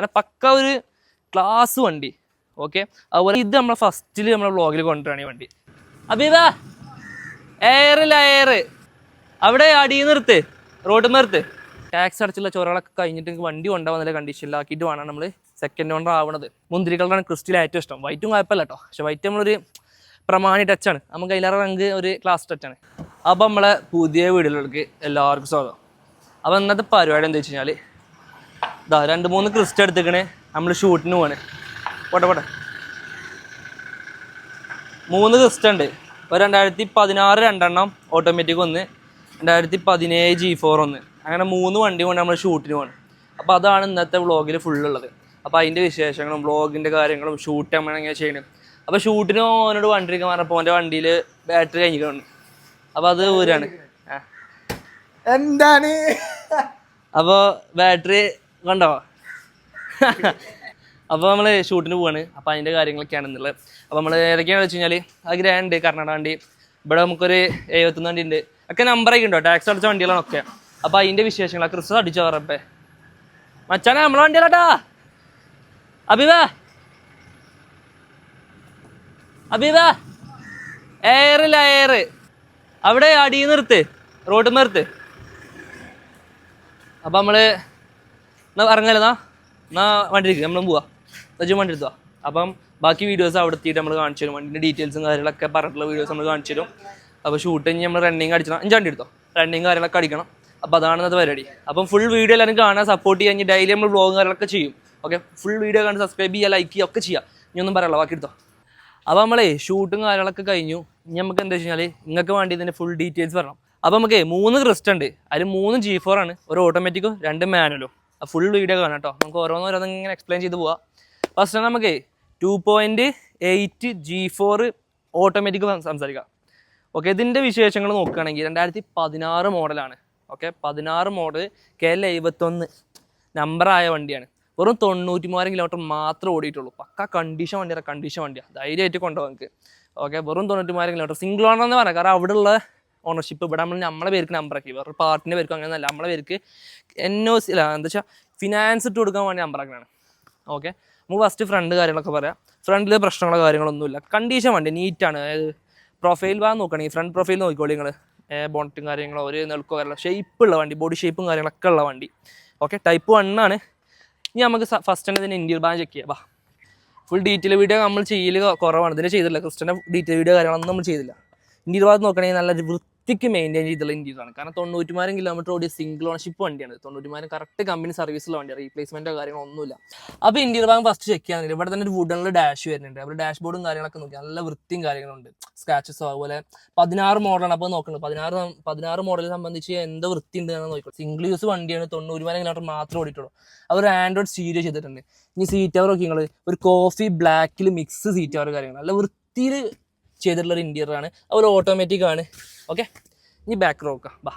അങ്ങനെ പക്ക ഒരു ക്ലാസ് വണ്ടി ഓക്കെ അതുപോലെ ഇത് നമ്മളെ ഫസ്റ്റിൽ നമ്മളെ വ്ളോഗിൽ കൊണ്ടുവരാണ് ഈ വണ്ടി. അബീതാ എയറില്ല എയർ അവിടെ അടിയിൽ നിർത്ത് റോഡിൽ നിർത്ത് ടാക്സ് അടച്ചുള്ള ചോരകളൊക്കെ കഴിഞ്ഞിട്ട് എനിക്ക് വണ്ടി കണ്ടീഷനിൽ കണ്ടീഷനിലാക്കിയിട്ട് വേണം നമ്മൾ സെക്കൻഡ് ഓണർ ആവണത്. മുന്തിരി കളറാണ് ക്രിസ്റ്റിൽ ഏറ്റവും ഇഷ്ടം. വൈറ്റും കുഴപ്പമില്ല കേട്ടോ പക്ഷെ വൈറ്റ് നമ്മളൊരു പ്രമാണി ടച്ചാണ് നമുക്ക് അതിലേറെ റങ്ക് ഒരു ക്ലാസ് ടച്ചാണ് അപ്പം നമ്മളെ പുതിയ വീടുകളിലേക്ക് എല്ലാവർക്കും സ്വാഗതം. അപ്പം ഇന്നത്തെ പരിപാടി എന്താ വെച്ച് കഴിഞ്ഞാൽ ഇതാ രണ്ട് മൂന്ന് ക്രിസ്റ്റ് എടുത്തിക്കണേ. നമ്മൾ ഷൂട്ടിന് പോവാണ്. പോട്ടെ പോട്ടെ. മൂന്ന് ക്രിസ്റ്റ് ഉണ്ട്. ഒരു രണ്ടായിരത്തി പതിനാറ് രണ്ടെണ്ണം ഓട്ടോമാറ്റിക് ഒന്ന് രണ്ടായിരത്തി പതിനേഴ് ജി ഫോർ ഒന്ന് അങ്ങനെ മൂന്ന് വണ്ടി കൊണ്ട് നമ്മൾ ഷൂട്ടിന് പോകണം അപ്പോൾ അതാണ് ഇന്നത്തെ വ്ളോഗിൽ ഫുള്ളുള്ളത് അപ്പോൾ അതിന്റെ വിശേഷങ്ങളും വ്ളോഗിന്റെ കാര്യങ്ങളും ഷൂട്ട് നമ്മൾ എങ്ങനെ ചെയ്യണം. അപ്പോൾ ഷൂട്ടിന് ഓനോട് വണ്ടി എടുക്കാൻ പറഞ്ഞപ്പോൾ ഓന്റെ വണ്ടിയിൽ ബാറ്ററി കഴിഞ്ഞിട്ടുണ്ട് അപ്പോൾ അത് ഊരാണ്. എന്താണ്? അപ്പോൾ ബാറ്ററി കണ്ടോ? അപ്പോൾ നമ്മൾ ഷൂട്ടിന് പോവാണ്. അപ്പോൾ അതിന്റെ കാര്യങ്ങളൊക്കെയാണ് എന്നുള്ളത് അപ്പോൾ നമ്മൾ ഏതൊക്കെയാണെന്ന് വെച്ച് കഴിഞ്ഞാൽ അത് ഗ്രാൻഡ് കർണാടക വണ്ടി. ഇവിടെ നമുക്കൊരു എഴുപത്തൊന്ന് വണ്ടി ഉണ്ട് ഒക്കെ നമ്പറൊക്കെ ഉണ്ടോ? ടാക്സ് അടിച്ച വണ്ടികളാണ് ഒക്കെ അപ്പോൾ അതിന്റെ വിശേഷങ്ങൾ ക്രിസ് അടിച്ചു പറപ്പേ മച്ചാനെ നമ്മളെ വണ്ടിയല്ലാട്ടാ അഭിവ അഭിവ എയറില്ല എയർ അവിടെ അടിയിൽ നിർത്ത് റോഡ് നിർത്ത് അപ്പം നമ്മൾ എന്നാ ഇറങ്ങലെന്നാ എന്നാ വണ്ടി ഇരിക്കും നമ്മളും പോവാ. സജ്ജു വണ്ടി എടുത്തുവാ അപ്പം ബാക്കി വീഡിയോസ് അവിടെ എത്തിയിട്ട് നമ്മൾ കാണിച്ചു തരും. വണ്ടിന്റെ ഡീറ്റെയിൽസും കാര്യങ്ങളൊക്കെ പറഞ്ഞിട്ടുള്ള വീഡിയോസ് നമ്മൾ കാണിച്ചു തരും. അപ്പോൾ ഷൂട്ട് കഴിഞ്ഞ് നമ്മൾ റണ്ണിങ് അടിച്ചണം. അഞ്ച് വണ്ടി എടുത്തോ? റണ്ണിങ് കാര്യങ്ങളൊക്കെ അടിക്കണം. അപ്പോൾ അതാണ് ഇന്നത്തെ പരിപാടി. അപ്പം ഫുൾ വീഡിയോ എല്ലാവരും കാണാൻ സപ്പോർട്ട് ചെയ്യാൻ ഡെയിലി നമ്മൾ വ്ലോഗ് കാര്യങ്ങളൊക്കെ ചെയ്യും. ഓക്കെ ഫുൾ വീഡിയോ കാണാൻ സബ്സ്ക്രൈബ് ചെയ്യുക ലൈക്ക് ചെയ്യുക ഒക്കെ ചെയ്യുക. ഇനി ഒന്നും ബാക്കി എടുത്തോ. അപ്പോൾ നമ്മളേ ഷൂട്ടും കാര്യങ്ങളൊക്കെ കഴിഞ്ഞു. ഇനി നമുക്ക് എന്താ വെച്ച് കഴിഞ്ഞാൽ നിങ്ങൾക്ക് വേണ്ടി ഇതിന്റെ ഫുൾ ഡീറ്റെയിൽസ് പറയണം അപ്പോൾ നമുക്ക് മൂന്ന് ക്രിസ്റ്റ് ഉണ്ട്. അതിൽ മൂന്ന് ജി ഫോർ ആണ്. ഒരു ഓട്ടോമാറ്റിക്കും രണ്ട് മാനുവലും ഫുൾ വീഡിയോ കാണാം കേട്ടോ. നമുക്ക് ഓരോന്നോരോന്ന് ഇങ്ങനെ എക്സ്പ്ലെയിൻ ചെയ്ത് പോവാം. ഫസ്റ്റ് നമുക്ക് two point eight G four automatic സംസാരിക്കാം. ഓക്കെ ഇതിന്റെ വിശേഷങ്ങൾ നോക്കുകയാണെങ്കിൽ രണ്ടായിരത്തി പതിനാറ് മോഡലാണ് ഓക്കെ പതിനാറ് മോഡൽ കെ എൽ എഴുപത്തൊന്ന് നമ്പറായ വണ്ടിയാണ്. വെറും തൊണ്ണൂറ്റി മൂവായിരം കിലോമീറ്റർ മാത്രം ഓടിയിട്ടുള്ളൂ. പക്ക കണ്ടീഷൻ വണ്ടിയാണ് കണ്ടീഷൻ വണ്ടിയാണ് ധൈര്യമായിട്ട് കൊണ്ടുപോകാം നമുക്ക് ഓക്കെ വെറും തൊണ്ണൂറ്റി മൂവായിരം കിലോമീറ്റർ സിംഗിൾ ഓണർ എന്ന് പറയാം. കാരണം അവിടെയുള്ള ഓണർഷിപ്പ് ഇവിടെ നമ്മൾ നമ്മളെ പേർക്ക് നമ്പർ ആക്കി. വേറെ പാർട്ടിന്റെ പേർക്ക് അങ്ങനെയല്ല നമ്മളെ പേർക്ക് എൻ ഒ സി അല്ല എന്താ വെച്ചാൽ ഫിനാൻസ് ഇട്ട് കൊടുക്കാൻ വേണ്ടി നമ്പർ ആക്കണതാണ്. ഓക്കെ നമുക്ക് ഫസ്റ്റ് ഫ്രണ്ട് കാര്യങ്ങളൊക്കെ പറയാം. ഫ്രണ്ടിൽ പ്രശ്നങ്ങളോ കാര്യങ്ങളൊന്നുമില്ല. കണ്ടീഷൻ വണ്ടി? നീറ്റാണ് അതായത് പ്രൊഫൈൽ ഭാഗം നോക്കുകയാണെങ്കിൽ ഫ്രണ്ട് പ്രൊഫൈൽ നോക്കിക്കോളി നിങ്ങൾ ബോണറ്റും കാര്യങ്ങളോ ഒരു നെൽക്കോ കാര്യങ്ങളോ ഷേപ്പുള്ള വണ്ടി ബോഡി ഷേപ്പും കാര്യങ്ങളൊക്കെ ഉള്ള വണ്ടി. ഓക്കെ ടൈപ്പ് വൺ ആണ്. ഇനി നമുക്ക് ഫസ്റ്റ് തന്നെ ഇതിന്റെ ഇന്റീരിയർ ഭാഗം ചെക്ക് ചെയ്യാം. ഫുൾ ഡീറ്റെയിൽ വീഡിയോ നമ്മൾ ചെയ്യൽ കുറവാണ്. ഇതിന് ചെയ്തില്ല ക്രിസ്റ്റന്റെ ഡീറ്റെയിൽ വീഡിയോ കാര്യങ്ങളൊന്നും നമ്മൾ ചെയ്തില്ല. ഇന്ത്യയിൽ ഭാഗത്ത് നോക്കുകയാണെങ്കിൽ നല്ല വൃത്തിക്ക് മെയിന്റെയിൻ ചെയ്തുള്ള ഇന്ത്യയിൽ ആണ്. കാരണം തൊണ്ണൂറ്റിമാരം കിലോമീറ്റർ ഓടിയ സിംഗിൾ ഓണർഷിപ്പ് വണ്ടിയാണ്. തൊണ്ണൂറ്റിമാരം കറക്റ്റ് കമ്പനി സർവീസുള്ള വണ്ടിയാണ് റീപ്ലേസ്മെന്റോ കാര്യങ്ങളോ ഒന്നുമില്ല. അപ്പോൾ ഇന്ത്യയിൽ ഭാഗം ഫസ്റ്റ് ചെക്ക് ചെയ്യാൻ ഇവിടെ തന്നെ ഒരു വുഡണിൽ ഡാഷ് വരുന്നുണ്ട്. അപ്പോൾ ഡാഷ് ബോർഡും കാര്യങ്ങളൊക്കെ നോക്കി. നല്ല വൃത്തിയും കാര്യങ്ങളുണ്ട് സ്ക്രാച്ചസോ അതുപോലെ പതിനാറ് മോഡലാണ് അപ്പോൾ നോക്കുന്നത് പതിനാറ് പതിനാറ് മോഡലിനെ സംബന്ധിച്ച് എന്ത് വൃത്തി ഉണ്ട് എന്ന് നോക്കിക്കോ സിംഗിൾ യൂസ് വണ്ടിയാണ് തൊണ്ണൂറ്റിമാരം കിലോമീറ്റർ മാത്രം ഓടിയിട്ടുള്ളൂ. അവർ ആൻഡ്രോയിഡ് സീരിയസ് ചെയ്തിട്ടുണ്ട്. ഇനി സീറ്റ് അവർ നോക്കി നിങ്ങൾ ഒരു കോഫി ബ്ലാക്കിൽ മിക്സ് സീറ്റ് അവർ കാര്യങ്ങൾ നല്ല വൃത്തിയിൽ ചെയ്തിട്ടുള്ള ഒരു ഇന്റീരിയർ ആണ്. അതുപോലെ ഓട്ടോമാറ്റിക് ആണ്. ഓക്കെ ഇനി ബാക്ക് റോ നോക്കാം. ബാ.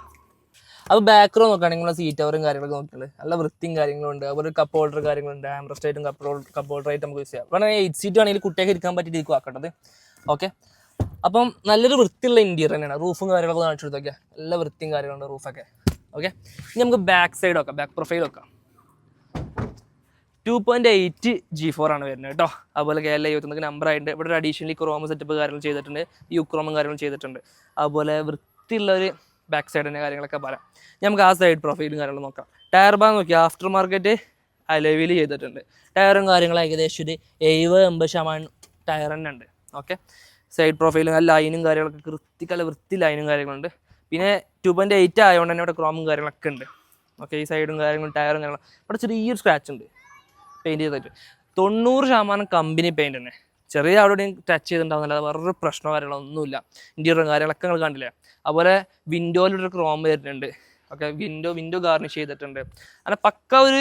അപ്പോൾ ബാക്ക് റോ നോക്കുകയാണെങ്കിൽ സീറ്റ് അവറും കാര്യങ്ങളൊക്കെ നോക്കിയിട്ടുണ്ട് നല്ല വൃത്തിയും കാര്യങ്ങളും ഉണ്ട്. അതുപോലെ കപ്പ് ഹോൾഡർ കാര്യങ്ങളുണ്ട് ആംബ്രസ്റ്റ് ആയിട്ടും കപ്പ് ഹോൾഡർ കപ്പ് ഹോൾഡർ ആയിട്ട് നമുക്ക് യൂസ് ചെയ്യാം. കാരണം എയ്റ്റ് സീറ്റ് ആണെങ്കിൽ കുട്ടിയൊക്കെ ഇരിക്കാൻ പറ്റിയിട്ട് ഇരിക്കും ആക്കേണ്ടത്. ഓക്കെ അപ്പം നല്ലൊരു വൃത്തിയുള്ള ഇന്റീരിയർ തന്നെയാണ്. റൂഫും കാര്യങ്ങളൊക്കെ കാണിച്ചു കൊടുത്തൊക്കെ. നല്ല വൃത്തിയും കാര്യങ്ങളുണ്ട് റൂഫൊക്കെ. ഓക്കെ ഇനി നമുക്ക് ബാക്ക് സൈഡ് നോക്കാം. ബാക്ക് പ്രൊഫൈൽ നോക്കാം. Two point eight G four ആണ് വരുന്നത് കേട്ടോ. അതുപോലെ കെ എൽ നമുക്ക് നമ്പർ ആയിട്ട് ഇവിടെ ഒരു അഡീഷണലി ക്രോമ സെറ്റപ്പ് കാര്യങ്ങൾ ചെയ്തിട്ടുണ്ട്. യു ക്രോമും കാര്യങ്ങളും ചെയ്തിട്ടുണ്ട്. അതുപോലെ വൃത്തിയുള്ള ഒരു ബാക്ക് സൈഡിന്റെ കാര്യങ്ങളൊക്കെ പറയാം. നമുക്ക് ആ സൈഡ് പ്രൊഫൈലും കാര്യങ്ങളും നോക്കാം. ടയർ ബാ നോക്കി ആഫ്റ്റർ മാർക്കറ്റ് അലവിൽ ചെയ്തിട്ടുണ്ട്. ടയറും കാര്യങ്ങളും ഏകദേശം ഒരു എഴുപത് എൺപത് ശതമാനം ടയർ തന്നെ ഉണ്ട്. ഓക്കെ സൈഡ് പ്രൊഫൈലും ലൈനും കാര്യങ്ങളൊക്കെ കൃത്യക്കല്ല വൃത്തി ലൈനും കാര്യങ്ങളുണ്ട്. പിന്നെ ടു പോയിന്റ് എയ്റ്റ് ആയതുകൊണ്ട് തന്നെ ഇവിടെ ക്രോമും കാര്യങ്ങളൊക്കെ ഉണ്ട്. ഓക്കെ ഈ സൈഡും കാര്യങ്ങളും ടയറും കാര്യങ്ങളും. ഇവിടെ ചെറിയൊരു സ്ക്രാച്ച് ഉണ്ട്. പെയിന്റ് ചെയ്തിട്ട്. തൊണ്ണൂറ് ശതമാനം കമ്പനി പെയിന്റ് തന്നെ ചെറിയ അവിടെ ടച്ച് ചെയ്തിട്ടുണ്ടാവുന്നില്ല വേറൊരു പ്രശ്നമോ കാര്യങ്ങളോ ഒന്നുമില്ല. ഇന്റീരിയറും കാര്യങ്ങളൊക്കെ നിങ്ങൾ കണ്ടില്ലേ? അതുപോലെ വിൻഡോയിലൊരു ക്രോം വരുന്നുണ്ട്. ഓക്കെ വിൻഡോ വിൻഡോ ഗാർണിഷ് ചെയ്തിട്ടുണ്ട്. അങ്ങനെ പക്ക ഒരു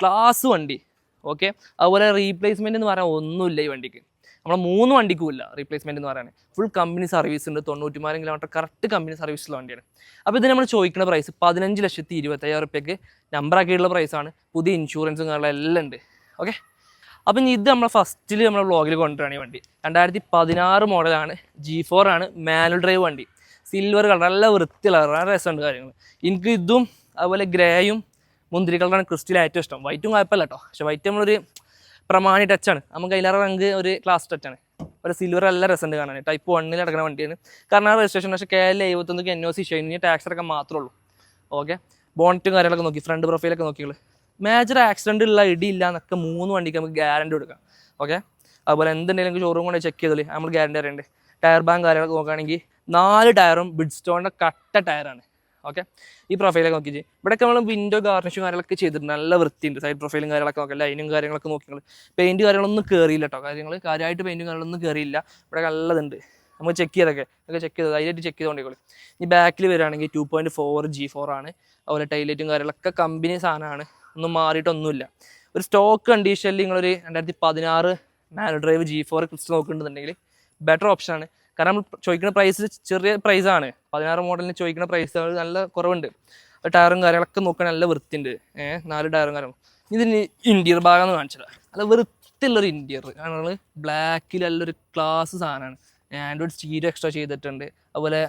ക്ലാസ് വണ്ടി. ഓക്കെ അതുപോലെ റീപ്ലേസ്മെന്റ് എന്ന് പറയാൻ ഒന്നുമില്ല ഈ വണ്ടിക്ക്. നമ്മളെ മൂന്ന് വണ്ടിക്കും ഇല്ല റീപ്ലേസ്മെന്റ് എന്ന് പറയുന്നത് ഫുൾ കമ്പനി സർവീസ് ഉണ്ട്. തൊണ്ണൂറ്റിമാരം കിലോമീറ്റർ കറക്റ്റ് കമ്പനി സർവീസുള്ള വണ്ടിയാണ്. അപ്പോൾ ഇത് നമ്മൾ ചോദിക്കുന്ന പ്രൈസ് പതിനഞ്ച് ലക്ഷത്തി ഇരുപത്തയ്യായിരം റുപ്യക്ക് നമ്പറാക്കിയിട്ടുള്ള പ്രൈസാണ് പുതിയ ഇൻഷുറൻസും കാര്യങ്ങളും എല്ലാം ഉണ്ട്. ഓക്കെ അപ്പം ഇത് നമ്മൾ ഫസ്റ്റിൽ നമ്മുടെ വ്ളോഗിൽ കൊണ്ടുവരാണ് ഈ വണ്ടി. രണ്ടായിരത്തി പതിനാറ് മോഡലാണ് ജി ഫോർ ആണ്. മാനുവൽ ഡ്രൈവ് വണ്ടി. സിൽവർ കളർ നല്ല വൃത്തിയുള്ള കളർ രസമുണ്ട് കാര്യങ്ങൾ എനിക്ക് ഇതും അതുപോലെ ഗ്രേയും മുന്തിരി കളറാണ് ക്രിസ്റ്റിൽ ഏറ്റവും ഇഷ്ടം. വൈറ്റും കുഴപ്പമില്ല കേട്ടോ പക്ഷേ വൈറ്റ് നമ്മളൊരു പ്രമാണി ടച്ചാണ് നമുക്ക് അതിലേറെ റങ്ക് ഒരു ക്ലാസ് ടച്ചാണ് ഒരു സിൽവർ നല്ല രസമുണ്ട് കാണാൻ. ടൈപ്പ് വണ്ണിൽ കിടക്കുന്ന വണ്ടിയാണ്. കാരണം ആ രജിസ്ട്രേഷൻ പക്ഷേ കെ എൽ എഴുപത്തൊന്ന് N O C issue tax അടക്കം മാത്രമേ ഉള്ളൂ. ഓക്കെ ബോണറ്റും കാര്യങ്ങളൊക്കെ നോക്കി. ഫ്രണ്ട് പ്രൊഫൈലൊക്കെ നോക്കിയുള്ളൂ മേജർ ആക്സിഡന്റ് ഉള്ള ഇടിയില്ല എന്നൊക്കെ മൂന്ന് വണ്ടിക്ക് നമുക്ക് ഗ്യാരണ്ടി കൊടുക്കാം. ഓക്കെ അതുപോലെ എന്തുണ്ടെങ്കിലും ഷോറൂം കൊണ്ട് ചെക്ക് ചെയ്തോളി. നമ്മൾ ഗ്യാരണ്ടി അറിയണ്ട് ടയർ ബാങ്ക് കാര്യങ്ങളൊക്കെ നോക്കുകയാണെങ്കിൽ നാല് ടയറും ബിഡ്സ്റ്റോണിന്റെ കട്ട ടയറാണ് ഓക്കെ ഈ പ്രൊഫൈലൊക്കെ നോക്കി ഇവിടെയൊക്കെ നമ്മൾ വിൻഡോ ഗാർണിഷും കാര്യങ്ങളൊക്കെ ചെയ്തിട്ടുണ്ട്. നല്ല വൃത്തിയുണ്ട്. സൈഡ് പ്രൊഫൈലും കാര്യങ്ങളൊക്കെ നോക്കാം. ലൈനും കാര്യങ്ങളൊക്കെ നോക്കി നിങ്ങൾ പെയിന്റ് കാര്യങ്ങളൊന്നും കയറിയില്ല കേട്ടോ കാര്യങ്ങൾ കാര്യമായിട്ട് പെയിന്റും കാര്യങ്ങളൊന്നും കയറിയില്ല ഇവിടെ നല്ലതുണ്ട്. നമുക്ക് ചെക്ക് ചെയ്തൊക്കെ. ഒക്കെ ചെക്ക് ചെയ്തത് അതിലായിട്ട് ചെക്ക് ചെയ്തുകൊണ്ടേക്കോളൂ ഇനി ബാക്കിൽ വരികയാണെങ്കിൽ two point four G four ആണ്. അതുപോലെ ടൈലറ്റും കാര്യങ്ങളൊക്കെ കമ്പനി സാധനമാണ്. ഒന്നും മാറിയിട്ടൊന്നുമില്ല. ഒരു സ്റ്റോക്ക് കണ്ടീഷനിൽ നിങ്ങളൊരു രണ്ടായിരത്തി പതിനാറ് മാനോ ഡ്രൈവ് ജി ഫോർ ക്രിസ്റ്റ് നോക്കുന്നുണ്ടെങ്കിൽ ബെറ്റർ ഓപ്ഷനാണ് കാരണം നമ്മൾ ചോദിക്കുന്ന പ്രൈസ് ചെറിയ പ്രൈസാണ് പതിനാറ് മോഡലിന് ചോദിക്കുന്ന പ്രൈസ് നല്ല കുറവുണ്ട്. ടയറും കാര്യങ്ങളൊക്കെ നോക്കാൻ നല്ല വൃത്തിയുണ്ട്. ഏഹ് നാല് ടയറും കാര്യം ഇതിന് ഇന്റീരിയർ ഭാഗം എന്ന് കാണിച്ചത് നല്ല വൃത്തിയുള്ളൊരു ഇന്റീരിയർ കാരണം ബ്ലാക്കിൽ നല്ലൊരു ക്ലാസ് സാധനമാണ്. ആൻഡ്രോയിഡ് സ്റ്റീരിയോ എക്സ്ട്രാ ചെയ്തിട്ടുണ്ട്. അതുപോലെ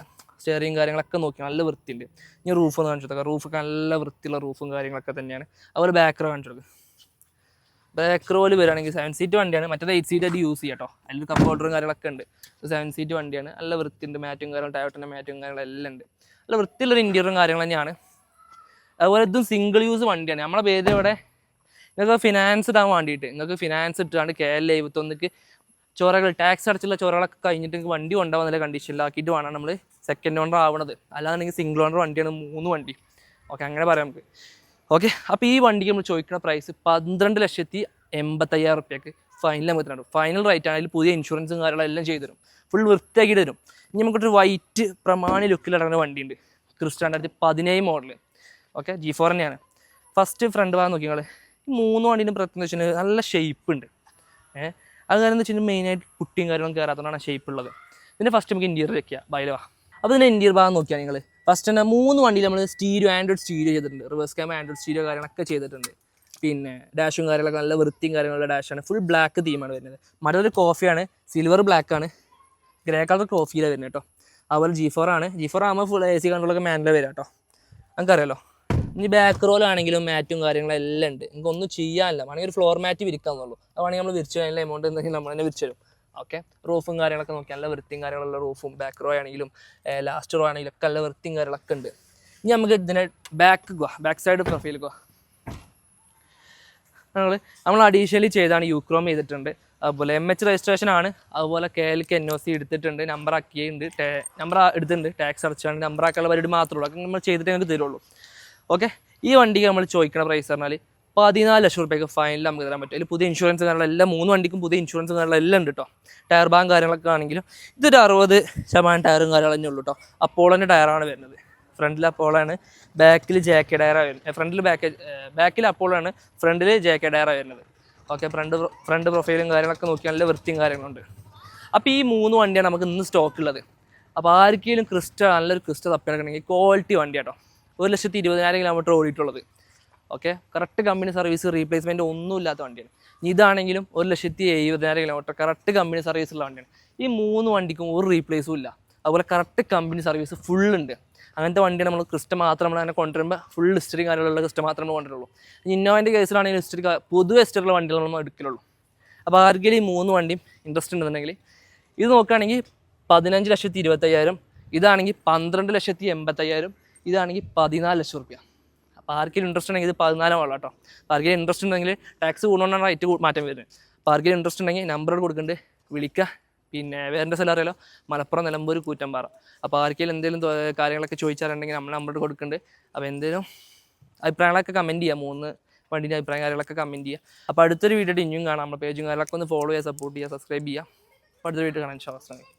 സ്റ്റെയറിങ് കാര്യങ്ങളൊക്കെ നോക്കി നല്ല വൃത്തിയുണ്ട്. ഇനി റൂഫ് ഒന്ന് കാണിച്ചു കൊടുക്കാം. റൂഫൊക്കെ നല്ല വൃത്തിയുള്ള റൂഫും കാര്യങ്ങളൊക്കെ തന്നെയാണ്. അതുപോലെ ബാക്കറോ കാണിച്ചു കൊടുക്കുക ബാക്ക് റോയിൽ വരികയാണെങ്കിൽ സെവൻ സീറ്റ് വണ്ടിയാണ്. മറ്റേത് എയ്റ്റ് സീറ്റ് ആയിട്ട് യൂസ് ചെയ്യാം കേട്ടോ അതിൽ കപ്പ് ഹോൾഡറും കാര്യങ്ങളൊക്കെ ഉണ്ട്. സെവൻ സീറ്റ് വണ്ടിയാണ്. നല്ല വൃത്തിയുണ്ട്. മാറ്റും കാര്യങ്ങളും ടയോട്ടിന്റെ മാറ്റും കാര്യങ്ങളെല്ലാം ഉണ്ട്. നല്ല വൃത്തിയുള്ളൊരു ഇന്റീരിയറും കാര്യങ്ങൾ തന്നെയാണ്. അതുപോലെ ഇതും സിംഗിൾ യൂസ് വണ്ടിയാണ്. നമ്മളെ പേര് ഇവിടെ നിങ്ങൾക്ക് ഫിനാൻസ് ഇടാൻ വേണ്ടിയിട്ട് നിങ്ങൾക്ക് ഫിനാൻസ് ഇട്ടാണ്ട് കെ എൽ എഴുപത്തൊന്നിക്ക് ചോറകൾ ടാക്സ് അടച്ചുള്ള ചോരകളൊക്കെ കഴിഞ്ഞിട്ട് നിങ്ങൾക്ക് വണ്ടി കൊണ്ടുപോകാൻ നല്ല കണ്ടീഷനിലാക്കിയിട്ട് വേണം നമ്മൾ സെക്കൻഡ് ഓണർ ആവണത്. അല്ലാന്നുണ്ടെങ്കിൽ സിംഗിൾ ഓണർ വണ്ടിയാണ് മൂന്ന് വണ്ടി. ഓക്കെ അങ്ങനെ പറയാം നമുക്ക്. ഓക്കെ അപ്പോൾ ഈ വണ്ടിക്ക് നമ്മൾ ചോദിക്കുന്ന പ്രൈസ് പന്ത്രണ്ട് ലക്ഷത്തി എൺപത്തയ്യായിരം റുപ്യക്ക് ഫൈനൽ നമുക്ക് തരണം ഫൈനൽ റേറ്റ് ആണെങ്കിൽ പുതിയ ഇൻഷുറൻസും കാര്യങ്ങളും എല്ലാം ചെയ്തു തരും. ഫുൾ വൃത്തിയാക്കി തരും. ഇനി നമുക്കൊരു വൈറ്റ് പ്രമാണി ലുക്കിൽ ഇറങ്ങുന്ന വണ്ടിയുണ്ട്. ക്രിസ്റ്റ രണ്ടായിരത്തി പതിനേഴ് മോഡൽ ഓക്കെ ജി ഫോർ തന്നെയാണ്. ഫസ്റ്റ് ഫ്രണ്ട് ഭാഗം നോക്കി നിങ്ങൾ മൂന്ന് വണ്ടീന്റെ പ്രത്യേകം നല്ല ഷേപ്പ് ഉണ്ട്. ഏഹ് അത് കാരണം എന്ന് വെച്ചാൽ മെയിനായിട്ട് കുട്ടിയും കാര്യങ്ങളും കയറാത്തതുകൊണ്ടാണ് ഷേപ്പ് ഉള്ളത്. പിന്നെ ഫസ്റ്റ് നമുക്ക് ഇന്റീരിയർ വെക്കുക ബൈലവാ അപ്പോൾ ഇതിന്റെ ഇന്റീരിയർ ഭാഗം നോക്കിയാൽ നിങ്ങൾ ഫസ്റ്റ് തന്നെ മൂന്ന് വണ്ടിയിൽ നമ്മൾ സ്റ്റീരിയോ ആൻഡ്രോയിഡ് സ്റ്റീരിയോ ചെയ്തിട്ടുണ്ട്. റിവേഴ്സ് ക്യാമ ആൻഡ്രോയിഡ് സ്റ്റീരിയോ കാര്യങ്ങളൊക്കെ ചെയ്തിട്ടുണ്ട്. പിന്നെ ഡാഷും കാര്യങ്ങളൊക്കെ നല്ല വൃത്തിയും കാര്യങ്ങളുള്ള ഡാഷാണ് ഫുൾ ബ്ലാക്ക് തീമാണ് വരുന്നത്. മറ്റൊരു കോഫിയാണ് സിൽവർ ബ്ലാക്ക് ആണ്. ഗ്രേ കളർ കോഫിയിലാണ് വരുന്നത് കേട്ടോ. അതുപോലെ ജി ഫോർ ആണ്. ജി ഫോർ ആകുമ്പോൾ ഫുൾ എ സി കൺട്രോളൊക്കെ മാനിലെ വരാം കേട്ടോ. നമുക്കറിയാലോ ഇനി ബാക്ക് റോൾ ആണെങ്കിലും മാറ്റും കാര്യങ്ങളും എല്ലാം ഉണ്ട്. നിങ്ങൾക്ക് ഒന്നും ചെയ്യാനില്ല. വേണമെങ്കിൽ ഒരു ഫ്ലോർ മാറ്റ് വിരിക്കാന്നുള്ളൂ അത് വേണമെങ്കിൽ നമ്മൾ വിരിച്ചു കഴിഞ്ഞാൽ എമൗണ്ട് എന്തെങ്കിലും നമ്മൾ തന്നെ വിരിച്ചു തരും. ഓക്കെ റൂഫും കാര്യങ്ങളൊക്കെ നോക്കി നല്ല വൃത്തിയും കാര്യങ്ങളുള്ള റൂഫും ബാക്ക് റോ ആണെങ്കിലും ലാസ്റ്റ് റോ ആണെങ്കിലും ഒക്കെ നല്ല വൃത്തിയും കാര്യങ്ങളൊക്കെ ഉണ്ട്. ഇനി നമുക്ക് ഇതിനെ back go back side profile go നമ്മൾ നമ്മൾ അഡീഷണലി ചെയ്താണ് യൂക്രോം ചെയ്തിട്ടുണ്ട്. അതുപോലെ എം എച്ച് രജിസ്ട്രേഷൻ ആണ്. അതുപോലെ കെ എൽക്ക് എൻ ഒ സി എടുത്തിട്ടുണ്ട്. നമ്പർ ആക്കിയിട്ടുണ്ട്. നമ്പർ എടുത്തിട്ടുണ്ട്. ടാക്സ് അടച്ചാണ് നമ്പർ ആക്കാനുള്ള പരിപാടി മാത്രമേ ഉള്ളൂ. അതൊക്കെ നമ്മൾ ചെയ്തിട്ട് ഞങ്ങൾക്ക് തരുള്ളൂ. ഓക്കെ ഈ വണ്ടിക്ക് നമ്മൾ ചോദിക്കുന്ന പ്രൈസ് പറഞ്ഞാൽ പതിനാല് ലക്ഷം റുപ്യക്ക് ഫൈനൽ നമുക്ക് തരാൻ പറ്റും. അതിൽ പുതിയ ഇൻഷുറൻസ് കാര്യങ്ങളും എല്ലാ മൂന്ന് വണ്ടിക്കും പുതിയ ഇൻഷുറൻസ് കാര്യങ്ങളും എല്ലാം ഉണ്ട് കേട്ടോ ടയർ ബാങ്ക് കാര്യങ്ങളൊക്കെ ആണെങ്കിലും ഇതൊരു അറുപത് ശതമാനം ടയറും കാര്യങ്ങളും തന്നെ ഉള്ളൂ കേട്ടോ അപ്പോളന്റെ ടയറാണ് വരുന്നത്. ഫ്രണ്ടിൽ അപ്പോളാണ് ബാക്കിൽ ജെ കെ ടയറാണ് വരുന്നത്. ഫ്രണ്ടിൽ ബാക്ക് ബാക്കിൽ അപ്പോളാണ് ഫ്രണ്ടിൽ ജെ കെ ടയറാണ് വരുന്നത്. ഓക്കെ ഫ്രണ്ട് ഫ്രണ്ട് പ്രൊഫൈലും കാര്യങ്ങളൊക്കെ നോക്കിയാൽ നല്ല വൃത്തിയും കാര്യങ്ങളുണ്ട് അപ്പോൾ ഈ മൂന്ന് വണ്ടിയാണ് നമുക്ക് ഇന്ന് സ്റ്റോക്ക് ഉള്ളത്. അപ്പോൾ ആർക്കെങ്കിലും ക്രിസ്റ്റ നല്ലൊരു ക്രിസ്റ്റ തപ്പിയെടുക്കണമെങ്കിൽ ക്വാളിറ്റി വണ്ടി കേട്ടോ ഒരു ലക്ഷത്തി ഇരുപതിനായിരം kilometre ഓടിയിട്ടുള്ളത്. Okay correct company service replacement ഒന്നും ഇല്ലാത്ത വണ്ടിയാണ് ഇതാണെങ്കിലും ഒരു ലക്ഷത്തി എഴുപതിനായിരം കിലോമീറ്റർ കറക്റ്റ് കമ്പനി സർവീസ് ഉള്ള വണ്ടിയാണ്. ഈ മൂന്ന് വണ്ടിക്കും ഒരു റീപ്ലേസും ഇല്ല. അതുപോലെ കറക്റ്റ് കമ്പനി സർവീസ് ഫുൾ ഉണ്ട്. അങ്ങനത്തെ വണ്ടിയാണ് നമ്മൾ ക്രിസ്റ്റ മാത്രം നമ്മൾ അങ്ങനെ കൊണ്ടുവരുമ്പോൾ ഫുൾ ഹിസ്റ്ററി കാര്യങ്ങളുള്ള ക്രിസ്റ്റ മാത്രമേ കൊണ്ടുവരുള്ളൂ. ഇന്നോവന്റെ കേസിലാണെങ്കിൽ ഹിസ്റ്ററി പൊതുവെ ഹിസ്റ്ററിയുള്ള വണ്ടികൾ നമ്മൾ എടുക്കലുള്ളൂ. അപ്പോൾ ആർക്കെങ്കിലും ഈ മൂന്ന് വണ്ടിയും ഇൻട്രസ്റ്റ് ഉണ്ടെന്നുണ്ടെങ്കിൽ ഇത് നോക്കുകയാണെങ്കിൽ പതിനഞ്ച് ലക്ഷത്തി ഇരുപത്തയ്യായിരം ഇതാണെങ്കിൽ പന്ത്രണ്ട് ലക്ഷത്തി എൺപത്തയ്യായിരം ഇതാണെങ്കിൽ പതിനാല് ലക്ഷം റുപ്യ. അപ്പോൾ ആർക്കെങ്കിലും ഇൻട്രസ്റ്റ് ഉണ്ടെങ്കിൽ ഇത് പതിനാലാം ഉള്ള കേട്ടോ അപ്പോൾ ഇൻട്രസ്റ്റ് ഉണ്ടെങ്കിൽ ടാക്സ് കൂടുകൊണ്ടാണ് റേറ്റ് മാറ്റം വരുന്നത്. അപ്പോൾ ഇൻട്രസ്റ്റ് ഉണ്ടെങ്കിൽ നമ്പർ കൊടുക്കുന്നുണ്ട് വിളിക്കുക പിന്നെ വേറെ സ്ഥലം അറിയാലോ? മലപ്പുറം നിലമ്പൂർ കൂറ്റമ്പാറ. അപ്പോൾ ആർക്കെങ്കിലും എന്തെങ്കിലും കാര്യങ്ങളൊക്കെ ചോദിച്ചാലുണ്ടെങ്കിൽ നമ്മൾ നമ്പർ കൊടുക്കുന്നുണ്ട് അപ്പോൾ എന്തെങ്കിലും അഭിപ്രായങ്ങളൊക്കെ കമന്റ് ചെയ്യുക മൂന്ന് വണ്ടിന്റെ അഭിപ്രായം കാര്യങ്ങളൊക്കെ കമന്റ് ചെയ്യുക അപ്പോൾ അടുത്തൊരു വീഡിയോ ഇനിയും കാണാം. നമ്മുടെ പേജും കാര്യങ്ങളൊക്കെ ഒന്ന് ഫോളോ ചെയ്യുക സപ്പോർട്ട് ചെയ്യുക സബ്സ്ക്രൈബ് ചെയ്യുക. അപ്പോൾ അടുത്തൊരു വീഡിയോ കാണാൻ വിശ്വാസം